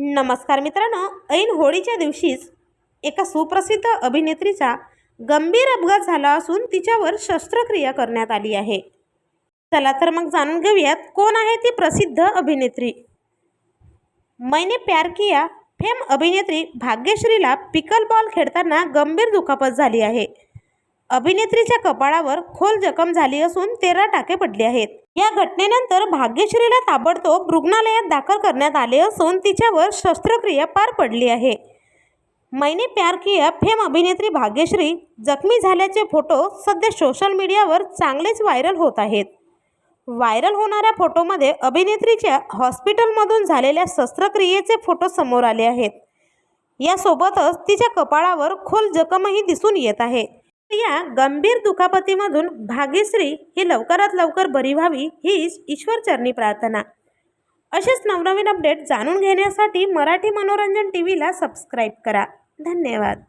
नमस्कार मित्रांनो ऐन होळीच्या दिवशीच एका सुप्रसिद्ध अभिनेत्रीचा गंभीर अपघात झाला असून तिच्यावर शस्त्रक्रिया करण्यात आली आहे. चला तर मग जाणून घेऊयात कोण आहे ती प्रसिद्ध अभिनेत्री. मैने प्यार किया फेम अभिनेत्री भाग्यश्रीला पिकल बॉल खेळताना गंभीर दुखापत झाली आहे. अभिनेत्रीच्या कपाळावर खोल जखम झाली असून तेरा टाके पडले आहेत. या घटनेनंतर भाग्यश्रीला ताबडतोब रुग्णालयात दाखल करण्यात आले असून तिच्यावर शस्त्रक्रिया पार पडली आहे. मैने प्यार किया फेम अभिनेत्री भाग्यश्री जखमी झाल्याचे फोटो सध्या सोशल मीडियावर चांगलेच व्हायरल होत आहेत. व्हायरल होणाऱ्या फोटोमध्ये अभिनेत्रीच्या हॉस्पिटलमधून झालेल्या शस्त्रक्रियेचे फोटो समोर आले आहेत. यासोबतच तिच्या कपाळावर खोल जखमही दिसून येत आहे. या गंभीर दुखापतीमधून भाग्यश्री ही लवकरात लवकर बरी व्हावी हीच ईश्वरचरणी प्रार्थना. असेच नवनवीन अपडेट जाणून घेण्यासाठी मराठी मनोरंजन टी व्हीला सबस्क्राईब करा. धन्यवाद.